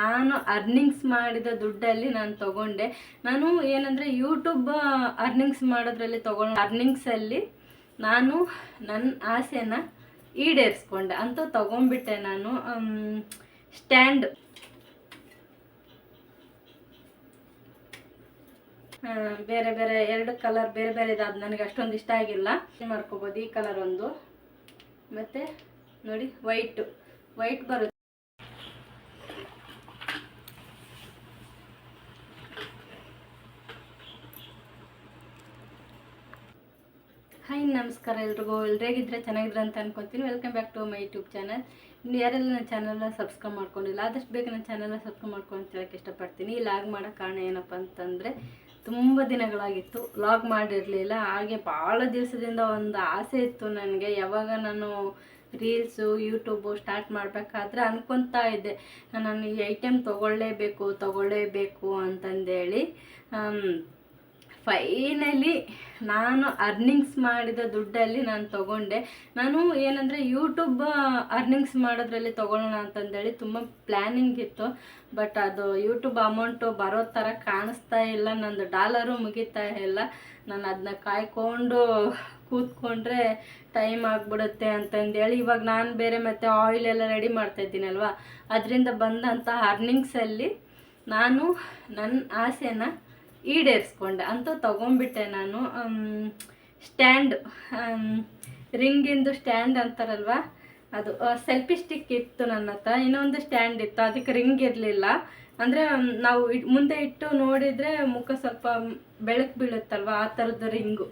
ನಾನು ಅರ್ನಿಂಗ್ಸ್ ಮಾಡಿದ ದುಡ್ಡಲ್ಲಿ ನಾನು ತಗೊಂಡೆ. ನಾನು ಏನಂದರೆ ಯೂಟ್ಯೂಬ್ ಅರ್ನಿಂಗ್ಸ್ ಮಾಡೋದ್ರಲ್ಲಿ ತಗೊಂಡು ಅರ್ನಿಂಗ್ಸಲ್ಲಿ ನಾನು ನನ್ನ ಆಸೆನ ಈಡೇರಿಸ್ಕೊಂಡೆ. ಅಂತ ತಗೊಂಡ್ಬಿಟ್ಟೆ ನಾನು ಸ್ಟ್ಯಾಂಡ್ ಬೇರೆ ಬೇರೆ ಎರಡು ಕಲರ್ ಬೇರೆ ಬೇರೆ ಇದಾದ ನನಗೆ ಅಷ್ಟೊಂದು ಇಷ್ಟ ಆಗಿಲ್ಲ. ಮಾಡ್ಕೋಬೋದು. ಈ ಕಲರ್ ಒಂದು. ಮತ್ತೆ ನೋಡಿ ವೈಟು ವೈಟ್ ಬರುತ್ತೆ. ನಮಸ್ಕಾರ ಎಲ್ರಿಗೂ. ಎಲ್ರೇಗಿದ್ರೆ ಚೆನ್ನಾಗಿದ್ರೆ ಅಂತ ಅನ್ಕೊತೀನಿ. Welcome back to my YouTube channel ಇನ್ನು ಯಾರೆಲ್ಲ ನನ್ನ ಚಾನಲ್ನ ಸಬ್ಸ್ಕ್ರೈಬ್ ಮಾಡ್ಕೊಂಡಿಲ್ಲ, ಆದಷ್ಟು ಬೇಗ ನನ್ನ ಚಾನಲ್ನ ಸಬ್ಸ್ಕ್ರೈಬ್ ಮಾಡ್ಕೊಂಡು ಅಂತ ಇಷ್ಟಪಡ್ತೀನಿ. ಈ ಲಾಗ್ ಮಾಡೋ ಕಾರಣ ಏನಪ್ಪ ಅಂತಂದರೆ, ತುಂಬ ದಿನಗಳಾಗಿತ್ತು. ಲಾಗ್ ಮಾಡಿರಲಿಲ್ಲ. ಹಾಗೆ ಭಾಳ ದಿವಸದಿಂದ ಒಂದು ಆಸೆ ಇತ್ತು ನನಗೆ. ಯಾವಾಗ ನಾನು ರೀಲ್ಸು ಯೂಟ್ಯೂಬು ಸ್ಟಾರ್ಟ್ ಮಾಡಬೇಕಾದ್ರೆ ಅನ್ಕೊತಾ ಇದ್ದೆ. ನಾನು ಈ ಐಟಮ್ ತೊಗೊಳ್ಳೇಬೇಕು ತೊಗೊಳ್ಳೇಬೇಕು ಅಂತಂದೇಳಿ. ಫೈನಲಿ ನಾನು ಅರ್ನಿಂಗ್ಸ್ ಮಾಡಿದ ದುಡ್ಡಲ್ಲಿ ನಾನು ತಗೊಂಡೆ. ನಾನು ಏನಂದರೆ ಯೂಟ್ಯೂಬ್ ಅರ್ನಿಂಗ್ಸ್ ಮಾಡೋದ್ರಲ್ಲಿ ತೊಗೊಳ್ಳೋಣ ಅಂತಂದೇಳಿ ತುಂಬ ಪ್ಲ್ಯಾನಿಂಗ್ ಇತ್ತು. ಬಟ್ ಅದು ಯೂಟ್ಯೂಬ್ ಅಮೌಂಟು ಬರೋ ಥರ ಕಾಣಿಸ್ತಾ ಇಲ್ಲ. ನಂದು ಡಾಲರು ಮುಗಿತಾ ಇಲ್ಲ. ನಾನು ಅದನ್ನ ಕಾಯ್ಕೊಂಡು ಕೂತ್ಕೊಂಡ್ರೆ ಟೈಮ್ ಆಗಿಬಿಡುತ್ತೆ ಅಂತಂದೇಳಿ ಇವಾಗ ನಾನು ಬೇರೆ ಮತ್ತು ಆಯಿಲ್ ಎಲ್ಲ ರೆಡಿ ಮಾಡ್ತಾಯಿದ್ದೀನಲ್ವ ಅದರಿಂದ ಬಂದಂಥ ಅರ್ನಿಂಗ್ಸಲ್ಲಿ ನಾನು ನನ್ನ ಆಸೆನ ಈಡೇರಿಸ್ಕೊಂಡೆ. ಅಂತ ತೊಗೊಂಬಿಟ್ಟೆ ನಾನು. ಸ್ಟ್ಯಾಂಡ್ ರಿಂಗಿಂದು ಸ್ಟ್ಯಾಂಡ್ ಅಂತಾರಲ್ವ? ಅದು ಸೆಲ್ಫಿ ಸ್ಟಿಕ್ ಇತ್ತು ನನ್ನ ಹತ್ರ. ಇನ್ನೊಂದು ಸ್ಟ್ಯಾಂಡ್ ಇತ್ತು. ಅದಕ್ಕೆ ರಿಂಗ್ ಇರಲಿಲ್ಲ. ಅಂದರೆ ನಾವು ಮುಂದೆ ಇಟ್ಟು ನೋಡಿದರೆ ಮುಖ ಸ್ವಲ್ಪ ಬೆಳಕು ಬೀಳುತ್ತಲ್ವ? ಆ ಥರದ್ದು ರಿಂಗು.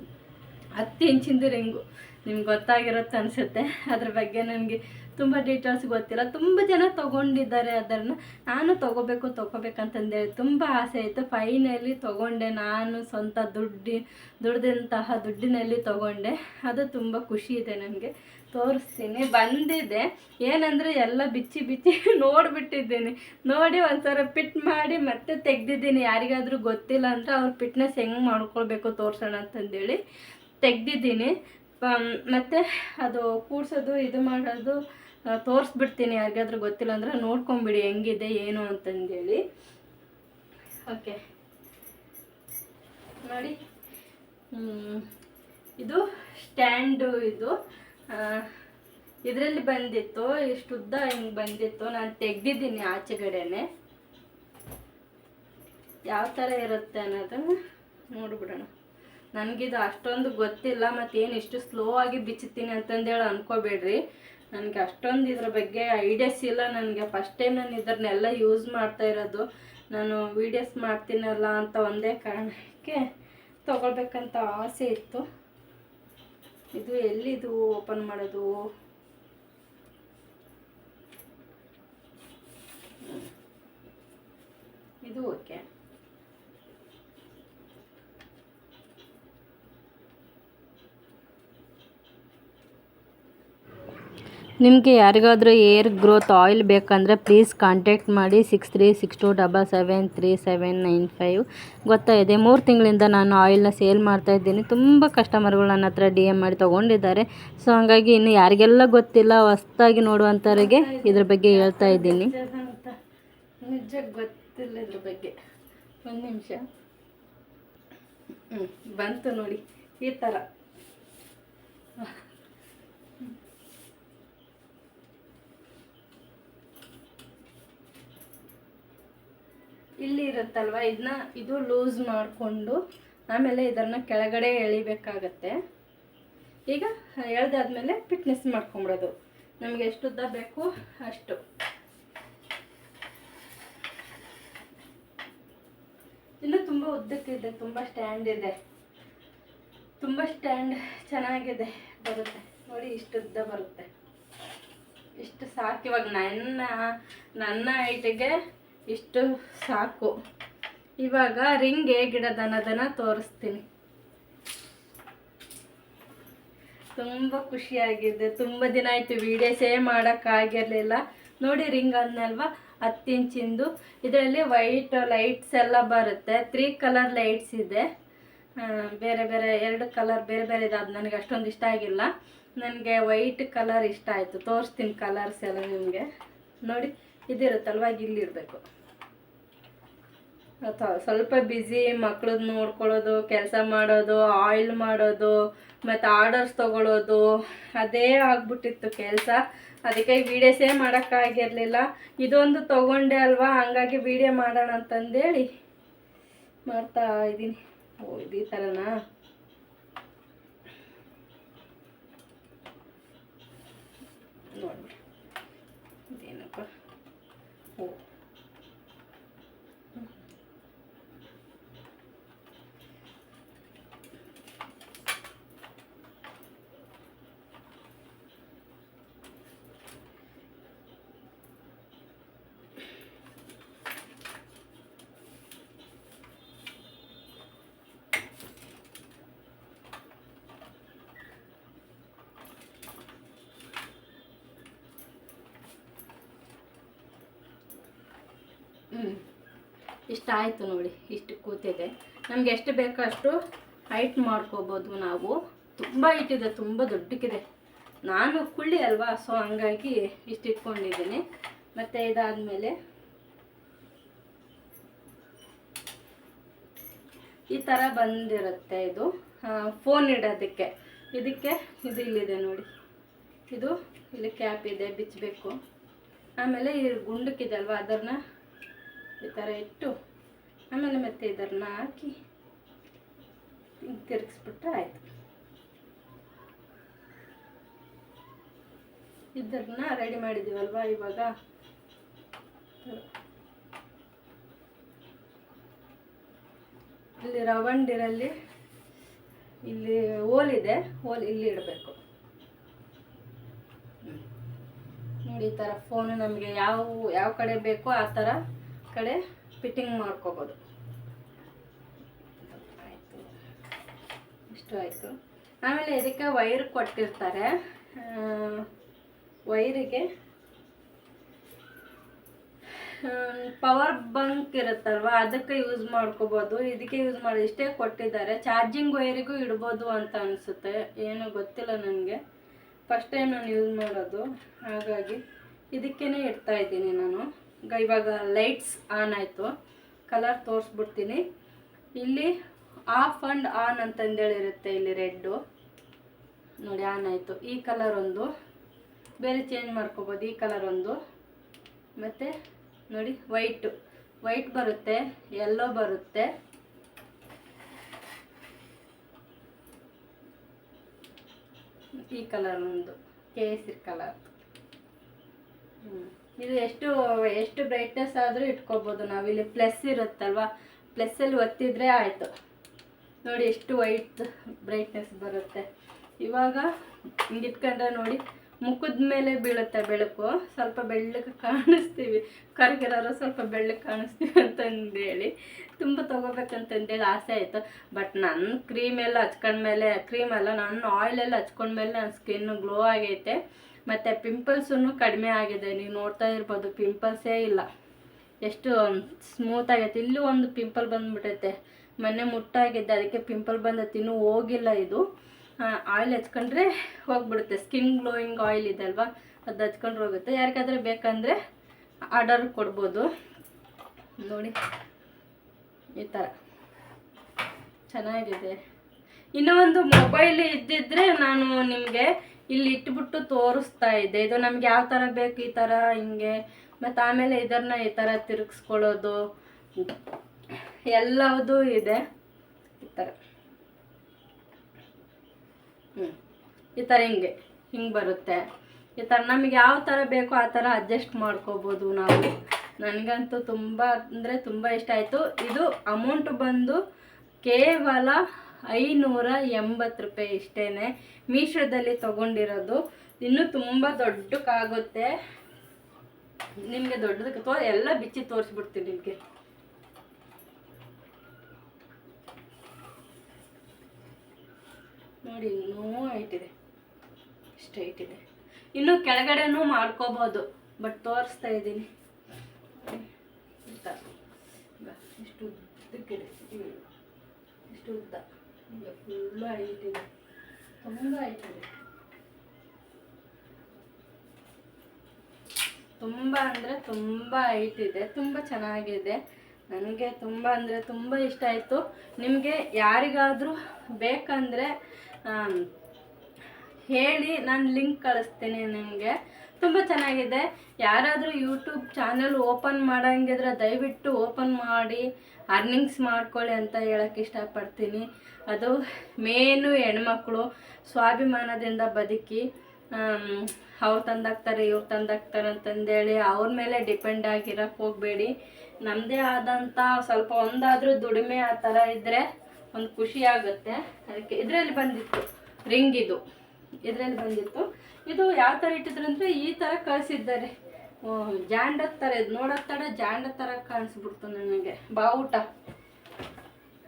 ಹತ್ತು ಇಂಚಿಂದು ರಿಂಗು. ನಿಮ್ಗೆ ಗೊತ್ತಾಗಿರುತ್ತೆ ಅನಿಸುತ್ತೆ ಅದ್ರ ಬಗ್ಗೆ ನನಗೆ ತುಂಬ ಡೀಟೇಲ್ಸ್ ಗೊತ್ತಿಲ್ಲ. ತುಂಬ ಜನ ತೊಗೊಂಡಿದ್ದಾರೆ ಅದನ್ನು. ನಾನು ತೊಗೋಬೇಕು, ತೊಗೋಬೇಕಂತಂದೇಳಿ ತುಂಬ ಆಸೆ ಇತ್ತು. ಫೈನಲಿ ತೊಗೊಂಡೆ. ನಾನು ಸ್ವಂತ ದುಡ್ಡಿ, ದುಡ್ದಂತಹ ದುಡ್ಡಿನಲ್ಲಿ ತೊಗೊಂಡೆ. ಅದು ತುಂಬ ಖುಷಿ ಇದೆ ನನಗೆ. ತೋರಿಸ್ತೀನಿ. ಬಂದಿದೆ. ಏನಂದರೆ ಎಲ್ಲ ಬಿಚ್ಚಿ ಬಿಚ್ಚಿ ನೋಡಿಬಿಟ್ಟಿದ್ದೀನಿ. ನೋಡಿ ಒಂದ್ಸಲ ಪಿಟ್ ಮಾಡಿ ಮತ್ತೆ ತೆಗ್ದಿದ್ದೀನಿ. ಯಾರಿಗಾದರೂ ಗೊತ್ತಿಲ್ಲ ಅಂದರೆ ಅವ್ರ ಫಿಟ್ನೆಸ್ ಹೆಂಗೆ ಮಾಡ್ಕೊಳ್ಬೇಕು ತೋರಿಸೋಣ ಅಂತಂದೇಳಿ ತೆಗ್ದಿದ್ದೀನಿ. ಮತ್ತು ಅದು ಕೂಡ್ಸೋದು, ಇದು ಮಾಡೋದು ತೋರಿಸ್ಬಿಡ್ತೀನಿ ಯಾರಿಗಾದ್ರೂ ಗೊತ್ತಿಲ್ಲ ಅಂದರೆ ನೋಡ್ಕೊಂಬಿಡಿ ಹೆಂಗಿದೆ, ಏನು ಅಂತಂದೇಳಿ. ಓಕೆ. ನೋಡಿ. ಇದು ಸ್ಟ್ಯಾಂಡು ಇದು. ಇದರಲ್ಲಿ ಬಂದಿತ್ತು, ಇಷ್ಟು ಉದ್ದ ಹಿಂಗೆ ಬಂದಿತ್ತು, ನಾನು ತೆಗ್ದಿದ್ದೀನಿ ಆಚೆಗಡೆನೆ. ಯಾವ ಥರ ಇರುತ್ತೆ ಅನ್ನೋದನ್ನು ನೋಡ್ಬಿಡೋಣ. ನನಗಿದು ಅಷ್ಟೊಂದು ಗೊತ್ತಿಲ್ಲ, ಮತ್ತೇನು ಇಷ್ಟು ಸ್ಲೋ ಆಗಿ ಬಿಚ್ಚುತ್ತೀನಿ ಅಂತಂದೇಳಿ ಅನ್ಕೋಬೇಡ್ರಿ. ನನಗೆ ಅಷ್ಟೊಂದು ಇದ್ರ ಬಗ್ಗೆ ಐಡಿಯಾಸ್ ಇಲ್ಲ. ನನಗೆ ಫಸ್ಟ್ ಟೈಮ್ ನಾನು ಇದನ್ನೆಲ್ಲ ಯೂಸ್ ಮಾಡ್ತಾ ಇರೋದು. ನಾನು ವೀಡಿಯೋಸ್ ಮಾಡ್ತೀನಲ್ಲ ಅಂತ ಒಂದೇ ಕಾರಣಕ್ಕೆ ತೊಗೊಳ್ಬೇಕಂತ ಆಸೆ ಇತ್ತು. ಇದು ಎಲ್ಲಿದು ಓಪನ್ ಮಾಡೋದು? ಇದು ಓಕೆ ನಿಮಗೆ ಯಾರಿಗಾದರೂ ಏರ್ ಗ್ರೋತ್ ಆಯಿಲ್ ಬೇಕಂದರೆ ಪ್ಲೀಸ್ ಕಾಂಟ್ಯಾಕ್ಟ್ ಮಾಡಿ six three six two double seven three seven nine five. ಗೊತ್ತಾಯಿದೆ ಮೂರು ತಿಂಗಳಿಂದ ನಾನು ಆಯಿಲ್ನ ಸೇಲ್ ಮಾಡ್ತಾ ಇದ್ದೀನಿ. ತುಂಬ ಕಸ್ಟಮರ್ಗಳು ನನ್ನ ಹತ್ರ ಡಿ ಎಂ ಮಾಡಿ ತೊಗೊಂಡಿದ್ದಾರೆ. ಸೊ ಹಾಗಾಗಿ ಇನ್ನು ಯಾರಿಗೆಲ್ಲ ಗೊತ್ತಿಲ್ಲ, ಹೊಸ್ದಾಗಿ ನೋಡುವಂಥವ್ರಿಗೆ ಇದ್ರ ಬಗ್ಗೆ ಹೇಳ್ತಾ ಇದ್ದೀನಿ. ನಿಜ ಗೊತ್ತಿಲ್ಲ ಇದ್ರ ಬಗ್ಗೆ. ಒಂದು ನಿಮಿಷ. ಬಂತು ನೋಡಿ, ಈ ಥರ ಇಲ್ಲಿ ಇರುತ್ತಲ್ವ? ಇದನ್ನ ಇದು ಲೂಸ್ ಮಾಡಿಕೊಂಡು ಆಮೇಲೆ ಇದನ್ನು ಕೆಳಗಡೆ ಎಳಿಬೇಕಾಗತ್ತೆ. ಈಗ ಎಳ್ದಾದ್ಮೇಲೆ ಫಿಟ್ನೆಸ್ ಮಾಡ್ಕೊಂಬಿಡೋದು. ನಮಗೆ ಎಷ್ಟು ಉದ್ದ ಬೇಕು ಅಷ್ಟು. ಇನ್ನು ತುಂಬ ಉದ್ದಕ್ಕಿದೆ, ತುಂಬ ಸ್ಟ್ಯಾಂಡ್ ಇದೆ. ತುಂಬ ಸ್ಟ್ಯಾಂಡ್ ಚೆನ್ನಾಗಿದೆ ಬರುತ್ತೆ. ನೋಡಿ ಇಷ್ಟು ಉದ್ದ ಬರುತ್ತೆ. ಇಷ್ಟು ಸಾಕಿವಾಗ ನನ್ನ ನನ್ನ ಹೈಟಿಗೆ ಇಷ್ಟು ಸಾಕು. ಇವಾಗ ರಿಂಗ್ ಹೇಗಿಡೋದು ಅನ್ನೋದನ್ನು ತೋರಿಸ್ತೀನಿ. ತುಂಬ ಖುಷಿಯಾಗಿದೆ. ತುಂಬ ದಿನ ಆಯಿತು ವೀಡಿಯೋಸೇ ಮಾಡೋಕ್ಕಾಗಿರಲಿಲ್ಲ ನೋಡಿ ರಿಂಗ್ ಅಂದಲ್ವ ಹತ್ತು ಇಂಚಿಂದು ಇದರಲ್ಲಿ ವೈಟ್ ಲೈಟ್ಸ್ ಎಲ್ಲ ಬರುತ್ತೆ. ತ್ರೀ ಕಲರ್ ಲೈಟ್ಸ್ ಇದೆ. ಬೇರೆ ಬೇರೆ, ಎರಡು ಕಲರ್ ಬೇರೆ ಬೇರೆ ಅದು ನನಗೆ ಅಷ್ಟೊಂದು ಇಷ್ಟ ಆಗಿಲ್ಲ. ನನಗೆ ವೈಟ್ ಕಲರ್ ಇಷ್ಟ ಆಯಿತು. ತೋರಿಸ್ತೀನಿ ಕಲರ್ಸ್ ಎಲ್ಲ ನಿಮಗೆ. ನೋಡಿ, ಇದಿರುತ್ತಲ್ವ? ಇಲ್ಲಿ ಇಡಬೇಕು ಅಥವಾ ಸ್ವಲ್ಪ ಬ್ಯುಸಿ ಮಕ್ಳದ್ದು ನೋಡ್ಕೊಳ್ಳೋದು, ಕೆಲಸ ಮಾಡೋದು ಆಯಿಲ್ ಮಾಡೋದು, ಮತ್ತು ಆರ್ಡರ್ಸ್ ತೊಗೊಳೋದು, ಅದೇ ಆಗ್ಬಿಟ್ಟಿತ್ತು ಕೆಲಸ. ಅದಕ್ಕೆ ವೀಡಿಯೋಸೇ ಮಾಡೋಕ್ಕಾಗಿರಲಿಲ್ಲ ಇದೊಂದು ತೊಗೊಂಡೆ ಅಲ್ವಾ, ಹಂಗಾಗಿ ವೀಡಿಯೋ ಮಾಡೋಣ ಅಂತಂದೇಳಿ ಮಾಡ್ತಾ ಇದ್ದೀನಿ. ಓ, ಇದು ಈ ಥರನಾ ನೋಡ್ಬಿಡಿ. ಇದೇನಪ್ಪ? ಓ. ಹ್ಞೂ ಇಷ್ಟು ಆಯಿತು ನೋಡಿ, ಇಷ್ಟು ಕೂತಿದೆ. ನಮ್ಗೆ ಎಷ್ಟು ಬೇಕೋ ಅಷ್ಟು ಹೈಟ್ ಮಾಡ್ಕೋಬೋದು ನಾವು. ತುಂಬ ಇಟ್ಟಿದೆ ತುಂಬ ದೊಡ್ಡಕ್ಕಿದೆ. ನಾನು ಕುಳ್ಳಿ ಅಲ್ವಾ ಸೊ ಹಂಗಾಗಿ ಇಷ್ಟು ಇಟ್ಕೊಂಡಿದ್ದೀನಿ. ಮತ್ತು ಇದಾದಮೇಲೆ ಈ ಥರ ಬಂದಿರುತ್ತೆ ಇದು. ಫೋನ್ ಇಡೋದಕ್ಕೆ. ಇದಕ್ಕೆ ಇದು ಇಲ್ಲಿದೆ ನೋಡಿ. ಇದು ಇಲ್ಲಿ ಕ್ಯಾಪ್ ಇದೆ ಬಿಚ್ಚಬೇಕು ಆಮೇಲೆ ಈ ಗುಂಡಕ್ಕಿದೆ ಅಲ್ವಾ, ಅದನ್ನು ಈ ಥರ ಇಟ್ಟು ಆಮೇಲೆ ಮತ್ತೆ ಇದನ್ನ ಹಾಕಿ ತಿರುಗಿಸ್ಬಿಟ್ರೆ ಆಯಿತು. ಇದನ್ನ ರೆಡಿ ಮಾಡಿದ್ದೀವಲ್ವಾ ಇವಾಗ? ಇಲ್ಲಿ ರವಂಡಿರಲ್ಲಿ ಇಲ್ಲಿ ಹೋಲಿದೆ ಹೋಲ್ ಇಲ್ಲಿ ಇಡಬೇಕು. ನೋಡಿ ಈ ಥರ ಫೋನು ನಮಗೆ ಯಾವ ಯಾವ ಕಡೆ ಬೇಕೋ ಆ ಥರ ಕಡೆ ಫಿಟ್ಟಿಂಗ್ ಮಾಡ್ಕೋಬೋದು. ಆಯಿತು. ಇಷ್ಟು ಆಯಿತು. ಆಮೇಲೆ ಇದಕ್ಕೆ ವೈರ್ ಕೊಟ್ಟಿರ್ತಾರೆ. ವೈರಿಗೆ ಪವರ್ ಬಂಕ್ ಇರುತ್ತಲ್ವ, ಅದಕ್ಕೆ ಯೂಸ್ ಮಾಡ್ಕೋಬೋದು. ಇದಕ್ಕೆ ಯೂಸ್ ಮಾಡಿ, ಇಷ್ಟೇ ಕೊಟ್ಟಿದ್ದಾರೆ. ಚಾರ್ಜಿಂಗ್ ವೈರಿಗೂ ಇಡ್ಬೋದು ಅಂತ ಅನಿಸುತ್ತೆ. ಏನು ಗೊತ್ತಿಲ್ಲ ನನಗೆ. ಫಸ್ಟ್ ಟೈಮ್ ನಾನು ಯೂಸ್ ಮಾಡೋದು. ಹಾಗಾಗಿ ಇದಕ್ಕೇ ಇಡ್ತಾ ಇದ್ದೀನಿ ನಾನು. ಇವಾಗ ಲೈಟ್ಸ್ ಆನ್ ಆಯಿತು. ಕಲರ್ ತೋರಿಸ್ಬಿಡ್ತೀನಿ. ಇಲ್ಲಿ ಆಫ್ ಆ್ಯಂಡ್ ಆನ್ ಅಂತಂದೇಳಿರುತ್ತೆ ಇಲ್ಲಿ ರೆಡ್ಡು ನೋಡಿ ಆನ್ ಆಯಿತು. ಈ ಕಲರ್ ಒಂದು. ಬೇರೆ ಚೇಂಜ್ ಮಾಡ್ಕೋಬೋದು ಈ ಕಲರ್ ಒಂದು. ಮತ್ತು ನೋಡಿ ವೈಟು ವೈಟ್ ಬರುತ್ತೆ ಎಲ್ಲೋ ಬರುತ್ತೆ. ಈ ಕಲರ್ ಒಂದು. ಕೇಸರಿ ಕಲರ್ ಇದು ಎಷ್ಟು ಎಷ್ಟು ಬ್ರೈಟ್ನೆಸ್ ಆದರೂ ಇಟ್ಕೋಬೋದು ನಾವಿಲ್ಲಿ ಪ್ಲಸ್ ಇರುತ್ತಲ್ವ? ಪ್ಲಸ್ಸಲ್ಲಿ ಒತ್ತಿದ್ರೆ ಆಯಿತು. ನೋಡಿ ಎಷ್ಟು ವೈಟ್ ಬ್ರೈಟ್ನೆಸ್ ಬರುತ್ತೆ. ಇವಾಗ ಹಿಂಗೆ ಇಟ್ಕೊಂಡ್ರೆ ನೋಡಿ, ಮುಖದ ಮೇಲೆ ಬೀಳುತ್ತೆ ಬೆಳಕು. ಸ್ವಲ್ಪ ಬೆಳ್ಳಗೆ ಕಾಣಿಸ್ತೀವಿ. ಕರ್ಗಿರೋರು ಸ್ವಲ್ಪ ಬೆಳ್ಳಗೆ ಕಾಣಿಸ್ತೀವಿ ಅಂತಂದೇಳಿ ತುಂಬ ತೊಗೋಬೇಕಂತಂದೇಳಿ ಆಸೆ ಆಯಿತು. ಬಟ್ ನನ್ನ ಕ್ರೀಮೆಲ್ಲ ಹಚ್ಕೊಂಡ್ಮೇಲೆ ಕ್ರೀಮ್ ಅಲ್ಲ ನನ್ನ ಆಯಿಲ್ ಎಲ್ಲ ಹಚ್ಕೊಂಡ್ಮೇಲೆ ನನ್ನ ಸ್ಕಿನ್ ಗ್ಲೋ ಆಗೈತೆ. ಮತ್ತು ಪಿಂಪಲ್ಸೂ ಕಡಿಮೆ ಆಗಿದೆ. ನೀವು ನೋಡ್ತಾ ಇರ್ಬೋದು ಪಿಂಪಲ್ಸೇ ಇಲ್ಲ. ಎಷ್ಟು ಸ್ಮೂತ್ ಆಗೈತೆ. ಇಲ್ಲೂ ಒಂದು ಪಿಂಪಲ್ ಬಂದ್ಬಿಟ್ಟೈತೆ ಮೊನ್ನೆ ಮುಟ್ಟಾಗಿದ್ದೆ, ಅದಕ್ಕೆ ಪಿಂಪಲ್ ಬಂದೈತೆ ಇನ್ನೂ ಹೋಗಿಲ್ಲ ಇದು. ಆಯಿಲ್ ಹಚ್ಕೊಂಡ್ರೆ ಹೋಗ್ಬಿಡುತ್ತೆ. ಸ್ಕಿನ್ ಗ್ಲೋಯಿಂಗ್ ಆಯಿಲ್ ಇದೆ ಅಲ್ವಾ? ಅದು ಹಚ್ಕೊಂಡ್ರೆ ಹೋಗುತ್ತೆ. ಯಾರಿಗಾದ್ರೆ ಬೇಕಂದರೆ ಆರ್ಡರ್ ಕೊಡ್ಬೋದು. ನೋಡಿ, ಈ ಥರ ಚೆನ್ನಾಗಿದೆ. ಇನ್ನೂ ಒಂದು ಮೊಬೈಲ್ ಇದ್ದಿದ್ರೆ ನಾನು ನಿಮಗೆ ಇಲ್ಲಿ ಇಟ್ಬಿಟ್ಟು ತೋರಿಸ್ತಾ ಇದೆ. ಇದು ನಮ್ಗೆ ಯಾವ ಥರ ಬೇಕು ಈ ಥರ ಹಿಂಗೆ, ಮತ್ತು ಆಮೇಲೆ ಇದನ್ನ ಈ ಥರ ತಿರುಗಿಸ್ಕೊಳ್ಳೋದು. ಎಲ್ಲದೂ ಇದೆ. ಈ ಥರ ಹ್ಞೂ ಈ ಥರ ಹಿಂಗೆ ಹಿಂಗೆ ಬರುತ್ತೆ. ಈ ಥರ ನಮಗೆ ಯಾವ ಥರ ಬೇಕೋ ಆ ಥರ ಅಡ್ಜಸ್ಟ್ ಮಾಡ್ಕೋಬೋದು ನಾವು. ನನಗಂತೂ ತುಂಬ, ಅಂದರೆ ತುಂಬ ಇಷ್ಟ ಆಯಿತು. ಇದು ಅಮೌಂಟ್ ಬಂದು ಕೇವಲ ಐನೂರ ಎಂಬತ್ತು ರೂಪಾಯಿ ಇಷ್ಟೇ ಮೀಶೋದಲ್ಲಿ ತೊಗೊಂಡಿರೋದು. ಇನ್ನೂ ತುಂಬ ದೊಡ್ಡಕ್ಕಾಗುತ್ತೆ. ನಿಮಗೆ ದೊಡ್ಡದಕ್ಕೆ ತೋ, ಎಲ್ಲ ಬಿಚ್ಚಿ ತೋರಿಸ್ಬಿಡ್ತೀನಿ ನಿಮಗೆ. ನೋಡಿ, ಇನ್ನೂ ಐಟಿದೆ ಇಷ್ಟು ಹೈಟ್ ಇದೆ. ಇನ್ನು ಕೆಳಗಡೆನೂ ಮಾಡ್ಕೋಬೋದು ಬಟ್ ತೋರಿಸ್ತಾ ಇದ್ದೀನಿ. ಇಷ್ಟು ಉದ್ದಕ್ಕಿದೆ. ಇಷ್ಟು ಉದ್ದ. ಈಗ ಫುಲ್ಲು ಹೈಟ್ ತುಂಬ ಹೈಟ್ ತುಂಬ ಅಂದರೆ ತುಂಬ ತುಂಬ ಚೆನ್ನಾಗಿದೆ. ನನಗೆ ತುಂಬ ಅಂದರೆ ತುಂಬ ಇಷ್ಟ ಆಯಿತು. ನಿಮಗೆ ಯಾರಿಗಾದರೂ ಬೇಕಂದರೆ ಹೇಳಿ ನಾನು ಲಿಂಕ್ ಕಳಿಸ್ತೀನಿ ನಿಮಗೆ. ತುಂಬ ಚೆನ್ನಾಗಿದೆ. ಯಾರಾದರೂ ಯೂಟ್ಯೂಬ್ ಚಾನಲ್ ಓಪನ್ ಮಾಡೋಂಗಿದ್ರೆ ದಯವಿಟ್ಟು ಓಪನ್ ಮಾಡಿ. ಅರ್ನಿಂಗ್ಸ್ ಮಾಡ್ಕೊಳ್ಳಿ ಅಂತ ಹೇಳಕ್ಕೆ ಇಷ್ಟಪಡ್ತೀನಿ. ಅದು ಮೇನು ಹೆಣ್ಮಕ್ಳು ಸ್ವಾಭಿಮಾನದಿಂದ ಬದುಕಿ ಅವ್ರು ತಂದಾಗ್ತಾರೆ ಇವ್ರು ತಂದಾಗ್ತಾರೆ ಅಂತಂದೇಳಿ ಅವ್ರ ಮೇಲೆ ಡಿಪೆಂಡ್ ಆಗಿರೋಕ್ಕೆ ಹೋಗಬೇಡಿ. ನಮ್ಮದೇ ಆದಂಥ ಸ್ವಲ್ಪ ಒಂದಾದರೂ ದುಡಿಮೆ ಆ ಥರ ಇದ್ದರೆ ಒಂದು ಖುಷಿ ಆಗುತ್ತೆ. ಅದಕ್ಕೆ ಇದರಲ್ಲಿ ಬಂದಿತ್ತು ರಿಂಗ್ ಇದು. ಇದರಲ್ಲಿ ಬಂದಿತ್ತು. ಇದು ಯಾವ ಥರ ಇಟ್ಟಿದ್ರು ಅಂದರೆ ಈ ಥರ ಕಳಿಸಿದ್ದಾರೆ. ಜಾಂಡ ಥರ ಇದು ನೋಡೋ ಥರ ಜಾಂಡ ಥರ ಕಾಣಿಸ್ಬಿಡ್ತು ನನಗೆ. ಬಾವುಟ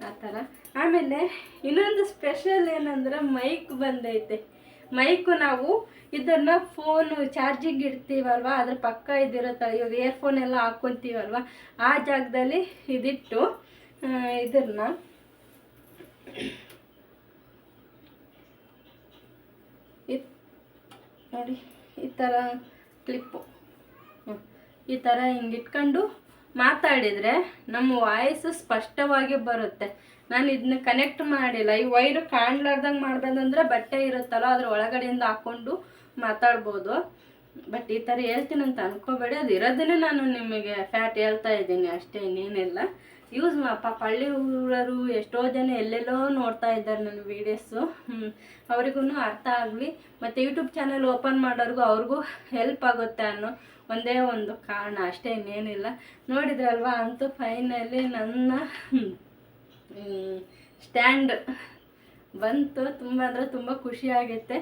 ಆ ಥರ ಆಮೇಲೆ ಇನ್ನೊಂದು ಸ್ಪೆಷಲ್ ಏನಂದ್ರೆ ಮೈಕ್ ಬಂದೈತೆ. ಮೈಕು ನಾವು ಇದನ್ನು ಫೋನು ಚಾರ್ಜಿಂಗ್ ಇಡ್ತೀವಲ್ವ? ಅದ್ರ ಪಕ್ಕ ಇದಿರುತ್ತೆ. ಇವಾಗ ಇಯರ್ಫೋನ್ ಎಲ್ಲ ಹಾಕ್ಕೊಂತೀವಲ್ವ ಆ ಜಾಗದಲ್ಲಿ ಇದಿಟ್ಟು ಇದನ್ನ ಇದ್ ನೋಡಿ, ಈ ಥರ ಕ್ಲಿಪ್ಪು. ಈ ಥರ ಹಿಂಗೆ ಇಟ್ಕೊಂಡು ಮಾತಾಡಿದರೆ ನಮ್ಮ ವಾಯ್ಸು ಸ್ಪಷ್ಟವಾಗಿ ಬರುತ್ತೆ. ನಾನು ಇದನ್ನ ಕನೆಕ್ಟ್ ಮಾಡಿಲ್ಲ. ಈ ವೈರು ಕಾಣ್ಲಾರ್ದಂಗೆ ಮಾಡ್ಬೇಕಂದ್ರೆ ಬಟ್ಟೆ ಇರುತ್ತಲ್ಲ, ಅದ್ರ ಒಳಗಡೆಯಿಂದ ಹಾಕ್ಕೊಂಡು ಮಾತಾಡ್ಬೋದು. ಬಟ್ ಈ ಥರ ಹೇಳ್ತೀನಿ ಅಂತ ಅನ್ಕೋಬೇಡಿ. ಅದು ಇರೋದನ್ನೇ ನಾನು ನಿಮಗೆ ಫ್ಯಾಟ್ ಹೇಳ್ತಾ ಇದ್ದೀನಿ ಅಷ್ಟೇ, ಇನ್ನೇನಿಲ್ಲ. ಯೂಸ್ ಮಾ ಪಾಪ ಹಳ್ಳಿ ಊರರು ಎಷ್ಟೋ ಜನ ಎಲ್ಲೆಲ್ಲೋ ನೋಡ್ತಾ ಇದ್ದಾರೆ ನನ್ನ ವೀಡಿಯೋಸು ಅವ್ರಿಗೂ ಅರ್ಥ ಆಗಲಿ. ಮತ್ತು ಯೂಟ್ಯೂಬ್ ಚಾನಲ್ ಓಪನ್ ಮಾಡೋರಿಗೂ ಅವ್ರಿಗೂ ಹೆಲ್ಪ್ ಆಗುತ್ತೆ ಅನ್ನೋ ಒಂದೇ ಒಂದು ಕಾರಣ, ಅಷ್ಟೇ ಇನ್ನೇನಿಲ್ಲ. ನೋಡಿದ್ರಲ್ವಾ, ಅಂತೂ ಫೈನಲಿ ನನ್ನ ಸ್ಟ್ಯಾಂಡ್ ಬಂತು. ತುಂಬ ಅಂದರೆ ತುಂಬ ಖುಷಿಯಾಗುತ್ತೆ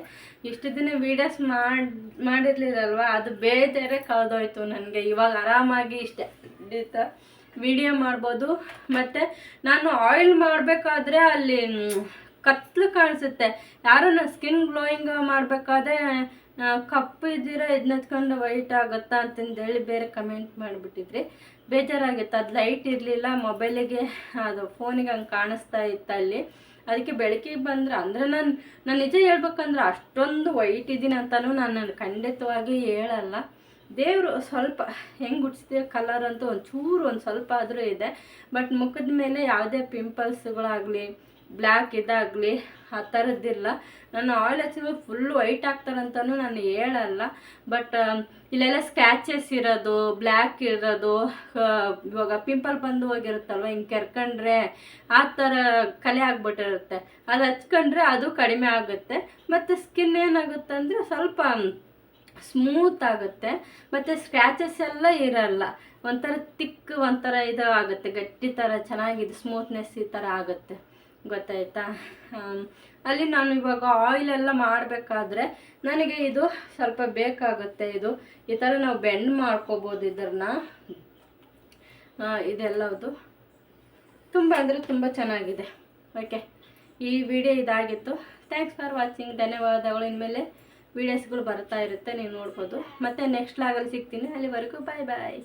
ಇಷ್ಟು ದಿನ ವೀಡಿಯೋಸ್ ಮಾಡಿ, ಮಾಡಿರ್ಲಿಲ್ಲಲ್ವ, ಅದು ಬೇಜಾರೇ ಕಳೆದೋಯ್ತು ನನಗೆ. ಇವಾಗ ಆರಾಮಾಗಿ ಇಷ್ಟ. ವಿಡಿಯೋ ಮಾಡ್ಬೋದು. ಮತ್ತು ನಾನು ಆಯಿಲ್ ಮಾಡಬೇಕಾದ್ರೆ ಅಲ್ಲಿ ಕತ್ಲು ಕಾಣಿಸುತ್ತೆ. ಯಾರು ನಾನು ಸ್ಕಿನ್ ಗ್ಲೋಯಿಂಗ್ ಮಾಡಬೇಕಾದ್ರೆ ಕಪ್ಪು ಇದ್ದೀರಾ ಇದನ್ನ ಹಚ್ಕೊಂಡು ವೈಟ್ ಆಗುತ್ತಾ ಅಂತಂದೇಳಿ ಬೇರೆ ಕಮೆಂಟ್ ಮಾಡಿಬಿಟ್ಟಿದ್ರಿ. ಬೇಜಾರಾಗಿತ್ತು. ಅದು ಲೈಟ್ ಇರಲಿಲ್ಲ ಮೊಬೈಲಿಗೆ ಅದು ಫೋನಿಗೆ ಹಂಗೆ ಕಾಣಿಸ್ತಾ ಇತ್ತು ಅಲ್ಲಿ. ಅದಕ್ಕೆ ಬೆಳಕಿಗೆ ಬಂದ್ರೆ, ಅಂದರೆ ನಾನು ನಾನು ನಿಜ ಹೇಳ್ಬೇಕಂದ್ರೆ ಅಷ್ಟೊಂದು ವೈಟ್ ಇದ್ದೀನಿ ಅಂತಲೂ ನಾನು ಖಂಡಿತವಾಗಿ ಹೇಳಲ್ಲ. ದೇವರು ಸ್ವಲ್ಪ ಹೆಂಗೆ ಹುಟ್ಟಿಸಿದೆ ಕಲರ್ ಅಂತೂ ಒಂಚೂರು ಒಂದು ಸ್ವಲ್ಪ ಆದರೂ ಇದೆ. ಬಟ್ ಮುಖದ ಮೇಲೆ ಯಾವುದೇ ಪಿಂಪಲ್ಸ್ಗಳಾಗಲಿ ಬ್ಲ್ಯಾಕ್ ಇದಾಗಲಿ, ಆ ಥರದ್ದಿಲ್ಲ ನಾನು ಆಯಿಲ್ ಹಚ್ಚಿದ್ರೆ ಫುಲ್ ವೈಟ್ ಆಗ್ತಾರಂತನೂ ನಾನು ಹೇಳಲ್ಲ. ಬಟ್ ಇಲ್ಲೆಲ್ಲ ಸ್ಕ್ಯಾಚಸ್ ಇರೋದು ಬ್ಲ್ಯಾಕ್ ಇರೋದು ಇವಾಗ ಪಿಂಪಲ್ ಬಂದು ಹೋಗಿರುತ್ತಲ್ವ, ಹಿಂಗೆ ಕೆರ್ಕೊಂಡ್ರೆ ಆ ಥರ ಕಲೆ ಆಗ್ಬಿಟ್ಟಿರುತ್ತೆ. ಅದು ಹಚ್ಕೊಂಡ್ರೆ ಅದು ಕಡಿಮೆ ಆಗುತ್ತೆ. ಮತ್ತು ಸ್ಕಿನ್ ಏನಾಗುತ್ತೆ ಅಂದರೆ ಸ್ವಲ್ಪ ಸ್ಮೂತ್ ಆಗುತ್ತೆ. ಮತ್ತು ಸ್ಕ್ರ್ಯಾಚಸ್ ಎಲ್ಲ ಇರಲ್ಲ. ಒಂಥರ ತಿಕ್ ಒಂಥರ ಇದು ಆಗುತ್ತೆ. ಗಟ್ಟಿ ಥರ ಚೆನ್ನಾಗಿದೆ ಸ್ಮೂತ್ನೆಸ್ ಈ ಥರ ಆಗುತ್ತೆ. ಗೊತ್ತಾಯ್ತಾ? ಅಲ್ಲಿ ನಾನು ಇವಾಗ ಆಯಿಲ್ ಎಲ್ಲ ಮಾಡಬೇಕಾದ್ರೆ ನನಗೆ ಇದು ಸ್ವಲ್ಪ ಬೇಕಾಗುತ್ತೆ. ಇದು ಈ ಥರ ನಾವು ಬೆಂಡ್ ಮಾಡ್ಕೋಬೋದು ಇದನ್ನ ಇದೆಲ್ಲದು. ತುಂಬ ಅಂದರೆ ತುಂಬ ಚೆನ್ನಾಗಿದೆ. ಓಕೆ ಈ ವಿಡಿಯೋ ಇದಾಗಿತ್ತು. ಥ್ಯಾಂಕ್ಸ್ ಫಾರ್ ವಾಚಿಂಗ್ ಧನ್ಯವಾದಗಳು. ಇನ್ಮೇಲೆ ವೀಡಿಯೋಸ್ಗಳು ಬರ್ತಾ ಇರುತ್ತೆ. ನೀವು ನೋಡ್ಬೋದು. ಮತ್ತೆ ನೆಕ್ಸ್ಟ್ ಲಾಗಲ್ಲಿ ಸಿಗ್ತೀನಿ. ಅಲ್ಲಿವರೆಗೂ ಬಾಯ್ ಬಾಯ್